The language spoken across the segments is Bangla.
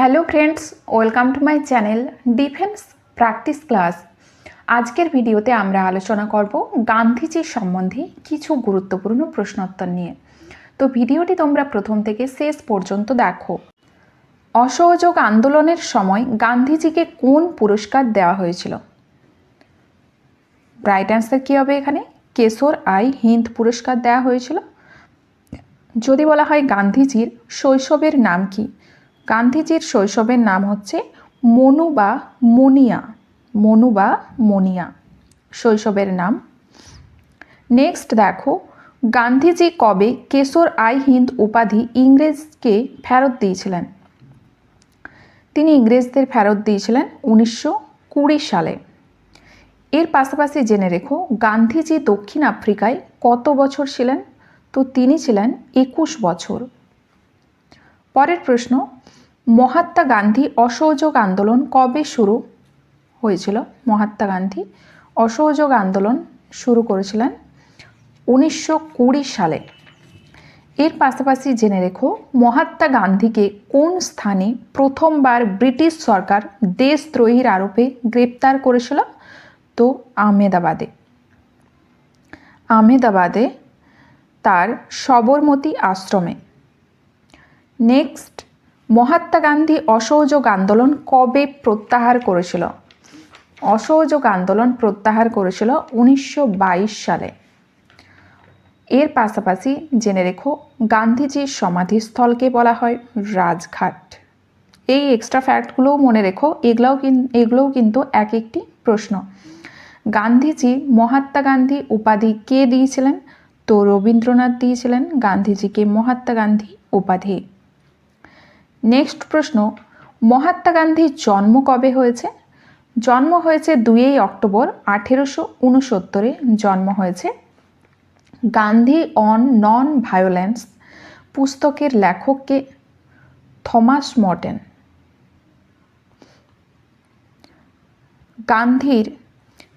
Hello friends, welcome to my channel defence practice class. আজকের ভিডিওতে আমরা আলোচনা করব গান্ধীজির সম্বন্ধে কিছু গুরুত্বপূর্ণ প্রশ্নোত্তর নিয়ে। তো ভিডিওটি তোমরা প্রথম থেকে শেষ পর্যন্ত দেখো। অসহযোগ আন্দোলনের সময় গান্ধীজিকে কোন পুরস্কার দেওয়া হয়েছিল? রাইট অ্যান্সার কী হবে এখানে? কেশর আই হিন্দ পুরস্কার দেওয়া হয়েছিল। যদি বলা হয় গান্ধীজির শৈশবের নাম কি গান্ধীজির শৈশবের নাম হচ্ছে মনু বা মনিয়া, মনু বা মনিয়া শৈশবের নাম। নেক্সট দেখো, গান্ধীজি কবে কেশর আই হিন্দ উপাধি ইংরেজকে ফেরত দিয়েছিলেন? তিনি ইংরেজদের ফেরত দিয়েছিলেন উনিশশো কুড়ি সালে। এর পাশাপাশি জেনে রেখো, গান্ধীজি দক্ষিণ আফ্রিকায় কত বছর ছিলেন? তো তিনি ছিলেন একুশ বছর। পরের প্রশ্ন মহাত্মা গান্ধী অসহযোগ আন্দোলন কবে শুরু হয়েছিল? মহাত্মা গান্ধী অসহযোগ আন্দোলন শুরু করেছিলেন উনিশশো কুড়ি সালে। এর পাশাপাশি জেনে রেখো, মহাত্মা গান্ধীকে কোন স্থানে প্রথমবার ব্রিটিশ সরকার দেশদ্রোহীর আরোপে গ্রেপ্তার করেছিল? তো আহমেদাবাদে। আহমেদাবাদে তার সবরমতী আশ্রমে। নেক্সট মহাত্মা গান্ধী অসহযোগ আন্দোলন কবে প্রত্যাহার করেছিল? অসহযোগ আন্দোলন প্রত্যাহার করেছিল উনিশশো বাইশ সালে। এর পাশাপাশি জেনে রেখো, গান্ধীজির সমাধিস্থলকে বলা হয় রাজঘাট। এই এক্সট্রা ফ্যাক্টগুলোও মনে রেখো, এগুলোও এগুলোও কিন্তু এক একটি প্রশ্ন। গান্ধীজি, মহাত্মা গান্ধী উপাধি কে দিয়েছিলেন? তো রবীন্দ্রনাথ দিয়েছিলেন, গান্ধীজিকে মহাত্মা গান্ধী উপাধি। নেক্সট প্রশ্ন, মহাত্মা গান্ধীর জন্ম কবে হয়েছে? জন্ম হয়েছে দুইই অক্টোবর, আঠেরোশো উনসত্তরে জন্ম হয়েছে গান্ধী অন নন ভায়োলেন্স পুস্তকের লেখককে থমাস মর্টেন। গান্ধীর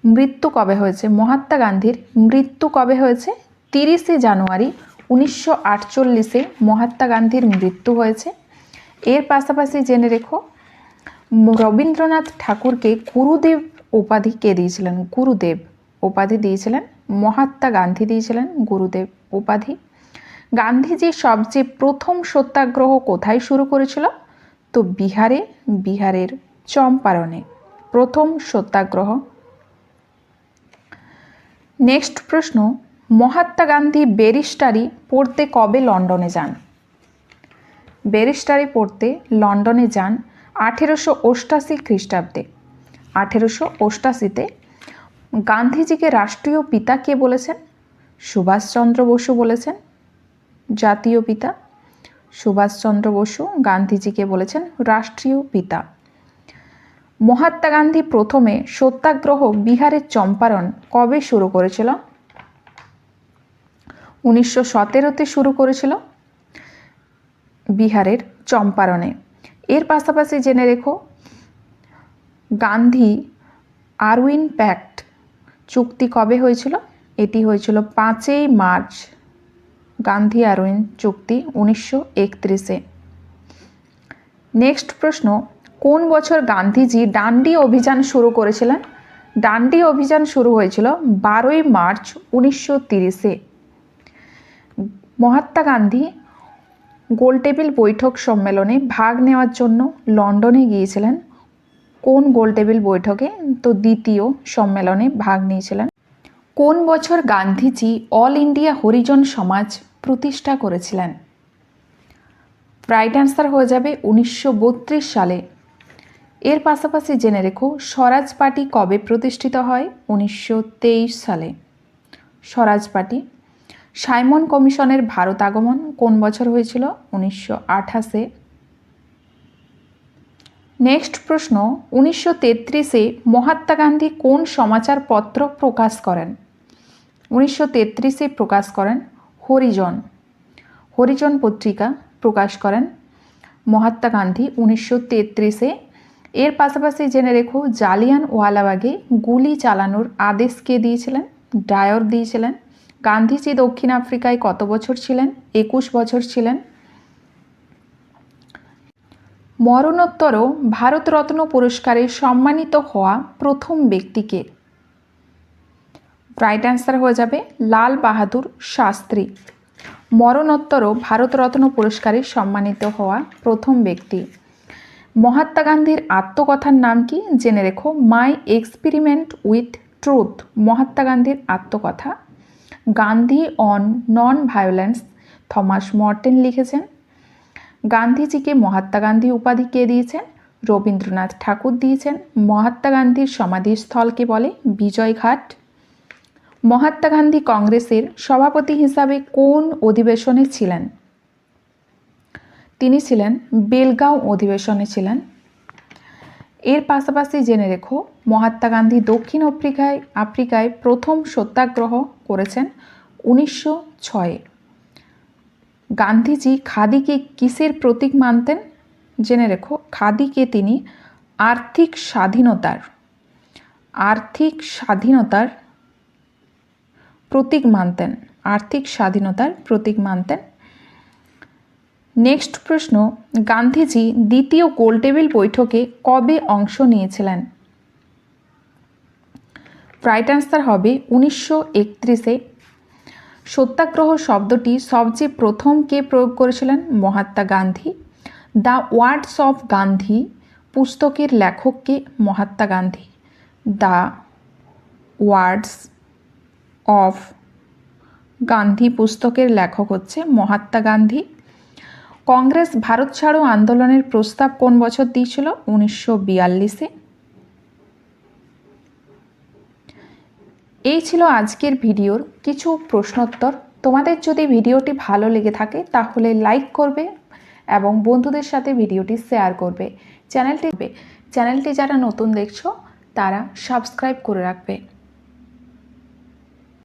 মৃত্যু কবে হয়েছে? মহাত্মা গান্ধীর মৃত্যু কবে হয়েছে? তিরিশে জানুয়ারি উনিশশো আটচল্লিশে মহাত্মা গান্ধীর মৃত্যু হয়েছে এর পাশাপাশি জেনে রেখো, রবীন্দ্রনাথ ঠাকুরকে গুরুদেব উপাধি কে দিয়েছিলেন? গুরুদেব উপাধি দিয়েছিলেন, মহাত্মা গান্ধী দিয়েছিলেন গুরুদেব উপাধি। গান্ধীজি সবচেয়ে প্রথম সত্যাগ্রহ কোথায় শুরু করেছিল? তো বিহারে, বিহারের চম্পারণে। প্রথম সত্যাগ্রহ। নেক্সট প্রশ্ন, মহাত্মা গান্ধী ব্যারিস্টারি পড়তে কবে লন্ডনে যান? ব্যারিস্টারি পড়তে লন্ডনে যান আঠেরোশো অষ্টাশি খ্রিস্টাব্দে। আঠেরোশো অষ্টাশিতে গান্ধীজিকে রাষ্ট্রীয় পিতা কে বলেছেন? সুভাষচন্দ্র বসু বলেছেন। জাতীয় পিতা? সুভাষচন্দ্র বসু গান্ধীজিকে বলেছেন রাষ্ট্রীয় পিতা। মহাত্মা গান্ধী প্রথমে সত্যাগ্রহ বিহারের চম্পারণ কবে শুরু করেছিল? উনিশশো সতেরোতে শুরু করেছিল। বিহারের চম্পারণে। এর পাশাপাশি জেনে রেখো, গান্ধী আরউইন প্যাক্ট চুক্তি কবে হয়েছিল? এটি হয়েছিল পাঁচই মার্চ, গান্ধী আরউইন চুক্তি উনিশশো একত্রিশে। নেক্সট প্রশ্ন, কোন বছর গান্ধীজি ডান্ডি অভিযান শুরু করেছিলেন? ডান্ডি অভিযান শুরু হয়েছিল বারোই মার্চ উনিশশো তিরিশে। মহাত্মা গান্ধী গোলটেবিল বৈঠক সম্মেলনে ভাগ নেওয়ার জন্য লন্ডনে গিয়েছিলেন। কোন গোলটেবিল বৈঠকে? তো দ্বিতীয় সম্মেলনে ভাগ নিয়েছিলেন। কোন বছর গান্ধীজি অল ইন্ডিয়া হরিজন সমাজ প্রতিষ্ঠা করেছিলেন? রাইট অ্যান্সার হয়ে যাবে উনিশশো বত্রিশ সালে। এর পাশাপাশি জেনে রেখো, স্বরাজ পার্টি কবে প্রতিষ্ঠিত হয়? উনিশশো তেইশ সালে। স্বরাজ পার্টি সাইমন কমিশনের ভারত আগমন কোন বছর হয়েছিল? উনিশশো আঠাশে। নেক্সট প্রশ্ন, উনিশশো তেত্রিশে মহাত্মা গান্ধী কোন সমাচারপত্র প্রকাশ করেন? উনিশশো তেত্রিশে প্রকাশ করেন হরিজন। হরিজন পত্রিকা প্রকাশ করেন মহাত্মা গান্ধী উনিশশো তেত্রিশে। এর পাশাপাশি জেনে রেখো জালিয়ান ওয়ালাবাগে গুলি চালানোর আদেশ কে দিয়েছিলেন? ডায়র দিয়েছিলেন। গান্ধীজি দক্ষিণ আফ্রিকায় কত বছর ছিলেন? একুশ বছর ছিলেন। মরণোত্তর ভারতরত্ন পুরস্কারে সম্মানিত হওয়া প্রথম ব্যক্তিকে রাইট অ্যান্সার হয়ে যাবে লাল বাহাদুর শাস্ত্রী। মরণোত্তর ভারতরত্ন পুরস্কারে সম্মানিত হওয়া প্রথম ব্যক্তি। মহাত্মা গান্ধীর আত্মকথার নাম কি? জেনে রেখো। My experiment with truth. Mahatma গান্ধীর আত্মকথা। Gandhi on non violence Thomas Merton লিখেছেন। গান্ধীজিকে মহাত্মা গান্ধী উপাধি কে দিয়েছেন? রবীন্দ্রনাথ ঠাকুর দিয়েছেন। মহাত্মা গান্ধীর সমাধিস্থলকে বলে? বিজয়ঘাট। মহাত্মা গান্ধী কংগ্রেসের সভাপতি হিসাবে কোন অধিবেশনে ছিলেন? তিনি ছিলেন বেলগাঁও অধিবেশনে ছিলেন। এর পাশাপাশি জেনে রেখো, মহাত্মা গান্ধী দক্ষিণ আফ্রিকায় আফ্রিকায় প্রথম সত্যাগ্রহ করেছেন উনিশশো ছয়ে। গান্ধীজি খাদিকে কিসের প্রতীক মানতেন? জেনে রেখো, খাদিকে তিনি আর্থিক স্বাধীনতার আর্থিক স্বাধীনতার প্রতীক মানতেন, আর্থিক স্বাধীনতার প্রতীক মানতেন নেক্সট প্রশ্ন, গান্ধীজি দ্বিতীয় গোলটেবিল বৈঠকে কবে অংশ নিয়েছিলেন? রাইট অ্যান্সার হবে উনিশশো একত্রিশে। সত্যাগ্রহ শব্দটি সবচেয়ে প্রথম কে প্রয়োগ করেছিলেন? Mahatma Gandhi. The words of Gandhi পুস্তকের লেখককে Mahatma Gandhi. The words of Gandhi পুস্তকের লেখক হচ্ছে মহাত্মা গান্ধী। কংগ্রেস ভারত ছাড়ো আন্দোলনের প্রস্তাব কোন বছর দিয়েছিল? উনিশশো বিয়াল্লিশে। এই ছিল আজকের ভিডিওর কিছু প্রশ্নোত্তর। তোমাদের যদি ভিডিওটি ভালো লেগে থাকে, তাহলে লাইক করবে এবং বন্ধুদের সাথে ভিডিওটি শেয়ার করবে। চ্যানেলটি চ্যানেলটি যারা নতুন দেখছ, তারা সাবস্ক্রাইব করে রাখবে।